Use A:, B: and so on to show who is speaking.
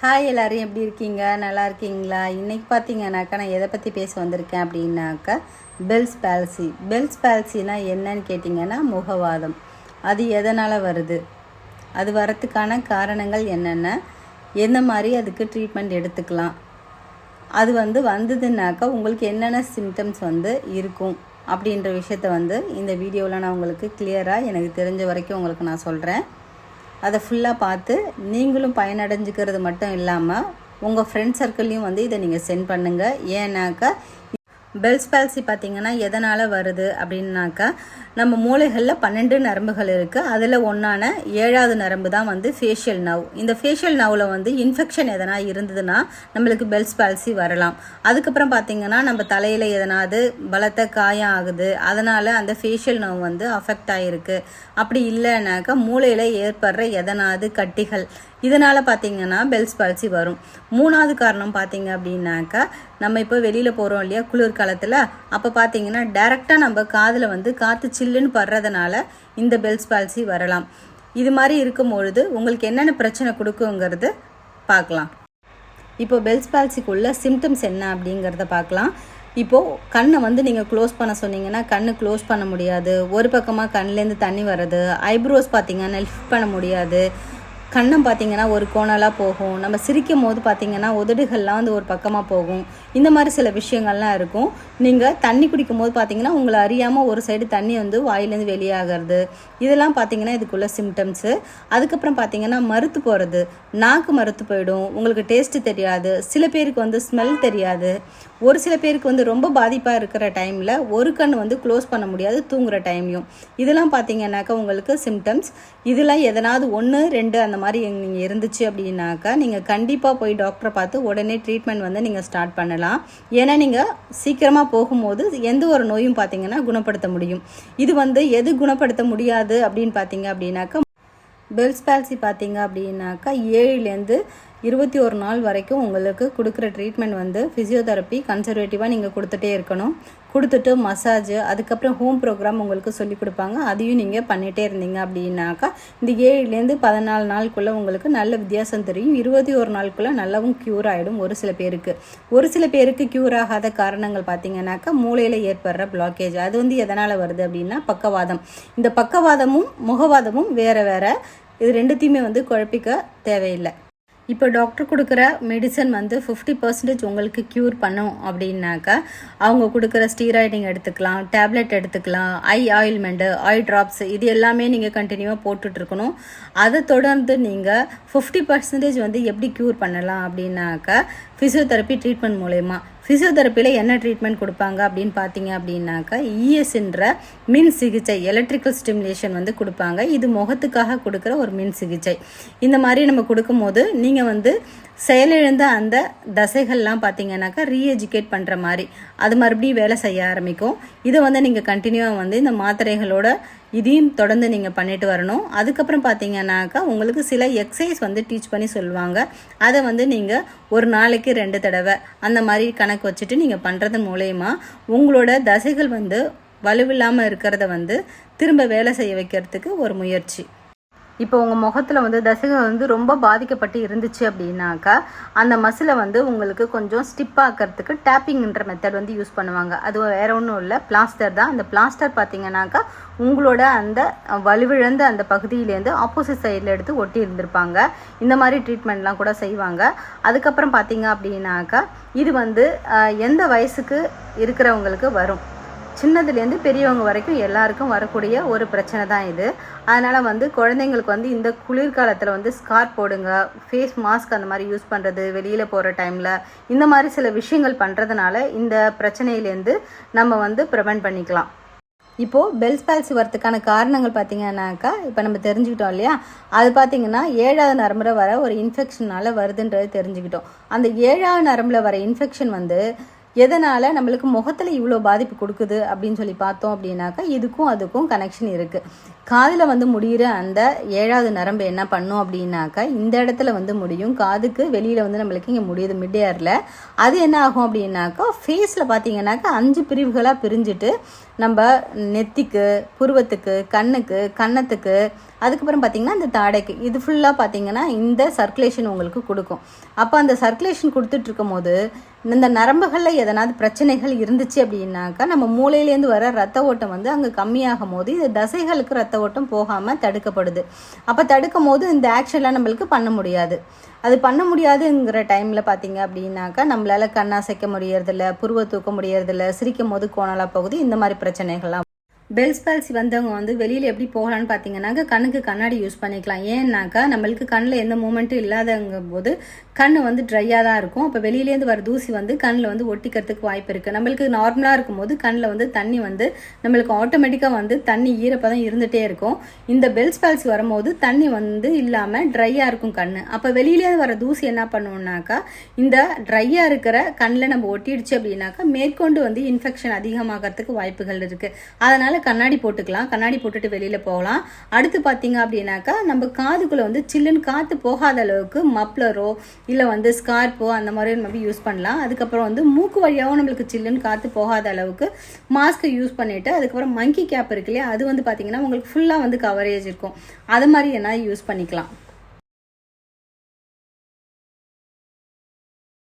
A: hi எல்லோரும் எப்படி இருக்கீங்க நல்லா இருக்கீங்களா இன்றைக்கி பார்த்தீங்கன்னாக்கா நான் எதை பற்றி பேச வந்திருக்கேன் அப்படின்னாக்கா பெல்ஸ் பேல்சி பெல்ஸ் பேல்சினா என்னன்னு கேட்டிங்கன்னா முகவாதம் அது எதனால் வருது அது வரத்துக்கான காரணங்கள் என்னென்ன எந்த மாதிரி அதுக்கு ட்ரீட்மெண்ட் எடுத்துக்கலாம் அது வந்து வந்ததுன்னாக்கா உங்களுக்கு என்னென்ன சிம்டம்ஸ் வந்து இருக்கும் அப்படின்ற விஷயத்த வந்து இந்த வீடியோவில் நான் உங்களுக்கு கிளியராக எனக்கு தெரிஞ்ச வரைக்கும் உங்களுக்கு நான் சொல்கிறேன் அதை ஃபுல்லாக பார்த்து நீங்களும் பயனடைஞ்சிக்கிறது மட்டும் இல்லாமல் உங்கள் ஃப்ரெண்ட் சர்க்கிள்லையும் வந்து இதை நீங்கள் சென்ட் பண்ணுங்கள் ஏன்னாக்கா பெல்ஸ் பால்சி பார்த்திங்கன்னா எதனால் வருது அப்படின்னாக்கா நம்ம மூளைகளில் பன்னெண்டு நரம்புகள் இருக்குது அதில் ஒன்றான ஏழாவது நரம்பு தான் வந்து ஃபேஷியல் நவ் இந்த ஃபேஷியல் நவ்வில் வந்து இன்ஃபெக்ஷன் எதனா இருந்ததுன்னா நம்மளுக்கு பெல்ஸ் பால்சி வரலாம் அதுக்கப்புறம் பார்த்திங்கன்னா நம்ம தலையில் எதனாவது பலத்த காயம் ஆகுது அதனால் அந்த ஃபேஷியல் நவ் வந்து அஃபெக்ட் ஆகிருக்கு அப்படி இல்லைனாக்கா மூளையில் ஏற்படுற எதனாவது கட்டிகள் இதனால் பார்த்திங்கன்னா பெல்ஸ் பால்சி வரும் மூணாவது காரணம் பார்த்திங்க அப்படின்னாக்கா நம்ம இப்போ வெளியில் போகிறோம் இல்லையா குளிர் காலத்தில் அப்போ பார்த்தீங்கன்னா டேரெக்டாக நம்ம காதில் வந்து காற்று சில்லுன்னு படுறதுனால இந்த பெல்ஸ் பால்சி வரலாம் இது மாதிரி இருக்கும் பொழுது உங்களுக்கு என்னென்ன பிரச்சனை கொடுக்குங்கிறது பார்க்கலாம் இப்போ பெல்ஸ் பால்சிக்குள்ள சிம்டம்ஸ் என்ன அப்படிங்கிறத பார்க்கலாம் இப்போது கண்ணை வந்து நீங்கள் க்ளோஸ் பண்ண சொன்னீங்கன்னா கண்ணு க்ளோஸ் பண்ண முடியாது ஒரு பக்கமாக கண்ணிலேருந்து தண்ணி வர்றது ஐப்ரோஸ் பார்த்தீங்கன்னா லிஃப்ட் பண்ண முடியாது கண்ணம் பார்த்திங்கன்னா ஒரு கோணலாக போகும் நம்ம சிரிக்கும் போது பார்த்திங்கன்னா உதடுகள்லாம் வந்து ஒரு பக்கமாக போகும் இந்த மாதிரி சில விஷயங்கள்லாம் இருக்கும் நீங்கள் தண்ணி குடிக்கும் போது பார்த்திங்கன்னா உங்களை அறியாமல் ஒரு சைடு தண்ணி வந்து வாயிலேருந்து வெளியாகிறது இதெல்லாம் பார்த்திங்கன்னா இதுக்குள்ள சிம்டம்ஸு அதுக்கப்புறம் பார்த்திங்கன்னா மறுத்து போகிறது நாக்கு மறுத்து போயிடும் உங்களுக்கு டேஸ்ட்டு தெரியாது சில பேருக்கு வந்து ஸ்மெல் தெரியாது ஒரு சில பேருக்கு வந்து ரொம்ப பாதிப்பாக இருக்கிற டைமில் ஒரு கண் வந்து க்ளோஸ் பண்ண முடியாது தூங்குகிற டைம்லையும் இதெல்லாம் பார்த்திங்கன்னாக்கா உங்களுக்கு சிம்டம்ஸ் இதெல்லாம் எதனாவது ஒன்று ரெண்டு அந்த மாதிரி மாதிரி நீங்கள் இருந்துச்சு அப்படின்னாக்கா நீங்கள் கண்டிப்பாக போய் டாக்டரை பார்த்து உடனே ட்ரீட்மெண்ட் வந்து நீங்கள் ஸ்டார்ட் பண்ணலாம் ஏன்னா நீங்கள் சீக்கிரமாக போகும்போது எந்த ஒரு நோயும் பார்த்தீங்கன்னா குணப்படுத்த முடியும் இது வந்து எது குணப்படுத்த முடியாது அப்படின்னு பார்த்தீங்க அப்படின்னாக்கா பெல்ஸ் பேல்சி பார்த்தீங்க அப்படின்னாக்கா ஏழுலேருந்து இருபத்தி ஒரு நாள் வரைக்கும் உங்களுக்கு கொடுக்குற ட்ரீட்மெண்ட் வந்து ஃபிசியோதெரப்பி கன்சர்வேட்டிவாக நீங்கள் கொடுத்துட்டே இருக்கணும் கொடுத்துட்டு மசாஜ் அதுக்கப்புறம் ஹோம் ப்ரோக்ராம் உங்களுக்கு சொல்லி கொடுப்பாங்க அதையும் நீங்கள் பண்ணிகிட்டே இருந்தீங்க அப்படின்னாக்கா இந்த ஏழுலேருந்து பதினாலு நாளுக்குள்ளே உங்களுக்கு நல்ல வித்தியாசம் தெரியும் இருபத்தி ஒரு நாளுக்குள்ளே நல்லாவும் க்யூர் ஆகிடும் ஒரு சில பேருக்கு ஒரு சில பேருக்கு க்யூர் ஆகாத காரணங்கள் பார்த்தீங்கன்னாக்கா மூளையில் ஏற்படுற பிளாக்கேஜ் அது வந்து எதனால் வருது அப்படின்னா பக்கவாதம் இந்த பக்கவாதமும் முகவாதமும் வேறு வேறு இது ரெண்டுத்தையுமே வந்து குழப்பிக்க தேவையில்லை இப்போ டாக்டர் கொடுக்குற மெடிசன் வந்து ஃபிஃப்டி பர்சன்டேஜ் உங்களுக்கு க்யூர் பண்ணும் அப்படின்னாக்க அவங்க கொடுக்குற ஸ்டீராய்டிங் எடுத்துக்கலாம் டேப்லெட் எடுத்துக்கலாம் ஐ ஆயில்மெண்ட்டு ஐ ட்ராப்ஸ் இது எல்லாமே நீங்கள் கண்டினியூவாக போட்டுட்ருக்கணும் அதை தொடர்ந்து நீங்கள் ஃபிஃப்டி பர்சன்டேஜ் வந்து எப்படி க்யூர் பண்ணலாம் அப்படின்னாக்கா ஃபிசியோதெரப்பி ட்ரீட்மெண்ட் மூலயமா ஃபிசியோதெரப்பியில் என்ன ட்ரீட்மெண்ட் கொடுப்பாங்க அப்படின்னு பார்த்தீங்க அப்படின்னாக்கா இஎஸ்ன்ற e மின் சிகிச்சை எலக்ட்ரிக்கல் ஸ்டிமுலேஷன் வந்து கொடுப்பாங்க இது முகத்துக்காக கொடுக்குற ஒரு மின் சிகிச்சை இந்த மாதிரி நம்ம கொடுக்கும்போது நீங்கள் வந்து செயலிழந்த அந்த தசைகள்லாம் பார்த்தீங்கன்னாக்கா ரீஎஜுகேட் பண்ணுற மாதிரி அது மறுபடியும் வேலை செய்ய ஆரம்பிக்கும் இதை வந்து நீங்கள் கண்டினியூவாக வந்து இந்த மாத்திரைகளோட இதையும் தொடர்ந்து நீங்கள் பண்ணிட்டு வரணும் அதுக்கப்புறம் பார்த்தீங்கன்னாக்கா உங்களுக்கு சில எக்ஸசைஸ் வந்து டீச் பண்ணி சொல்லுவாங்க அதை வந்து நீங்கள் ஒரு நாளைக்கு ரெண்டு தடவை அந்த மாதிரி கணக்கு வச்சுட்டு நீங்கள் பண்ணுறது மூலயமா உங்களோட தசைகள் வந்து வலுவில்லாமல் இருக்கிறத வந்து திரும்ப வேலை செய்ய வைக்கிறதுக்கு ஒரு முயற்சி இப்போ உங்கள் முகத்தில் வந்து தசைகள் வந்து ரொம்ப பாதிக்கப்பட்டு இருந்துச்சு அப்படின்னாக்கா அந்த மசிலை வந்து உங்களுக்கு கொஞ்சம் ஸ்டிப் ஆக்கிறதுக்கு டேப்பிங்ன்ற மெத்தட் வந்து யூஸ் பண்ணுவாங்க அது வேற ஒன்றும் இல்லை பிளாஸ்டர் தான் அந்த பிளாஸ்டர் பார்த்தீங்கன்னாக்கா உங்களோட அந்த வலுவிழந்த அந்த பகுதியிலேருந்து ஆப்போசிட் சைடில் எடுத்து ஒட்டி இருந்திருப்பாங்க இந்த மாதிரி ட்ரீட்மெண்ட்லாம் கூட செய்வாங்க அதுக்கப்புறம் பார்த்தீங்க அப்படின்னாக்கா இது வந்து எந்த வயசுக்கு இருக்கிறவங்களுக்கு வரும் சின்னதுலேருந்து பெரியவங்க வரைக்கும் எல்லாருக்கும் வரக்கூடிய ஒரு பிரச்சனை தான் இது அதனால் வந்து குழந்தைங்களுக்கு வந்து இந்த குளிர்காலத்தில் வந்து ஸ்கார் போடுங்க ஃபேஸ் மாஸ்க் அந்த மாதிரி யூஸ் பண்ணுறது வெளியில் போகிற டைமில் இந்த மாதிரி சில விஷயங்கள் பண்ணுறதுனால இந்த பிரச்சனையிலேருந்து நம்ம வந்து ப்ரிவெண்ட் பண்ணிக்கலாம் இப்போது பெல்ஸ் பால்சி வரத்துக்கான காரணங்கள் பார்த்தீங்கன்னாக்கா இப்போ நம்ம தெரிஞ்சுக்கிட்டோம் இல்லையா அது பார்த்தீங்கன்னா ஏழாவது நரம்புல வர ஒரு இன்ஃபெக்ஷனால் வருதுன்றது தெரிஞ்சுக்கிட்டோம் அந்த ஏழாவது நரம்புல வர இன்ஃபெக்ஷன் வந்து எதனால் நம்மளுக்கு முகத்தில் இவ்வளோ பாதிப்பு கொடுக்குது அப்படின்னு சொல்லி பார்த்தோம் அப்படின்னாக்கா இதுக்கும் அதுக்கும் கனெக்ஷன் இருக்குது காதில் வந்து முடிகிற அந்த ஏழாவது நரம்பு என்ன பண்ணும் அப்படின்னாக்கா இந்த இடத்துல வந்து முடியும் காதுக்கு வெளியில் வந்து நம்மளுக்கு இங்கே முடியுது மிட் ஏரில் அது என்ன ஆகும் அப்படின்னாக்கா ஃபேஸில் பார்த்தீங்கன்னாக்கா அஞ்சு பிரிவுகளாக பிரிஞ்சுட்டு நம்ம நெத்திக்கு புருவத்துக்கு கண்ணுக்கு கன்னத்துக்கு அதுக்கப்புறம் பார்த்திங்கன்னா இந்த தாடைக்கு இது ஃபுல்லாக பார்த்திங்கன்னா இந்த சர்க்குலேஷன் உங்களுக்கு கொடுக்கும் அப்போ அந்த சர்க்குலேஷன் கொடுத்துட்ருக்கும் போது இந்த நரம்புகளில் எதனாவது பிரச்சனைகள் இருந்துச்சு அப்படின்னாக்கா நம்ம மூளையிலேருந்து வர ரத்த ஓட்டம் வந்து அங்கே கம்மியாகும் போது இந்த தசைகளுக்கு ரத்த ஓட்டம் போகாமல் தடுக்கப்படுது அப்போ தடுக்கும் போது இந்த ஆக்ஷன்லாம் நம்மளுக்கு பண்ண முடியாது அது பண்ண முடியாதுங்கிற டைமில் பார்த்தீங்க அப்படின்னாக்கா நம்மளால் கண்ணாசைக்க முடியறதில்ல புருவ தூக்க முடியறதில்ல சிரிக்கும் போது கோணலாக போகுது இந்த மாதிரி பிரச்சனைகள்லாம் பெல்ஸ் பால்சி வந்தவங்க வந்து வெளியில் எப்படி போகலான்னு பார்த்தீங்கன்னாக்க கண்ணுக்கு கண்ணாடி யூஸ் பண்ணிக்கலாம் ஏன்னாக்கா நம்மளுக்கு கண்ணில் எந்த மூமெண்ட்டும் இல்லாதங்க போது கண் வந்து ட்ரையாக தான் இருக்கும் அப்போ வெளியிலேருந்து வர தூசி வந்து கண்ணில் வந்து ஒட்டிக்கிறதுக்கு வாய்ப்பு இருக்குது நம்மளுக்கு நார்மலாக இருக்கும்போது கண்ணில் வந்து தண்ணி வந்து நம்மளுக்கு ஆட்டோமேட்டிக்காக வந்து தண்ணி தான் இருந்துகிட்டே இருக்கும் இந்த பெல்ஸ் பால்சி வரும்போது தண்ணி வந்து இல்லாமல் ட்ரையாக இருக்கும் கண் அப்போ வெளியிலேருந்து வர தூசி என்ன பண்ணுவோம்னாக்கா இந்த ட்ரையாக இருக்கிற கண்ணில் நம்ம ஒட்டிடுச்சு அப்படின்னாக்கா மேற்கொண்டு வந்து இன்ஃபெக்ஷன் அதிகமாகிறதுக்கு வாய்ப்புகள் இருக்குது அதனால் மேலே கண்ணாடி போட்டுக்கலாம் கண்ணாடி போட்டுட்டு வெளியில் போகலாம் அடுத்து பார்த்தீங்க அப்படின்னாக்கா நம்ம காதுக்குள்ளே வந்து சில்லுன்னு காற்று போகாத அளவுக்கு மப்ளரோ இல்லை வந்து ஸ்கார்ப்போ அந்த மாதிரி நம்ம யூஸ் பண்ணலாம் அதுக்கப்புறம் வந்து மூக்கு வழியாகவும் நம்மளுக்கு சில்லுன்னு காற்று போகாத அளவுக்கு மாஸ்க்கை யூஸ் பண்ணிவிட்டு அதுக்கப்புறம் மங்கி கேப் இருக்கு இல்லையா அது வந்து பார்த்தீங்கன்னா உங்களுக்கு ஃபுல்லாக வந்து கவரேஜ் இருக்கும் அது மாதிரி என்ன யூஸ் பண்ணிக்கலாம்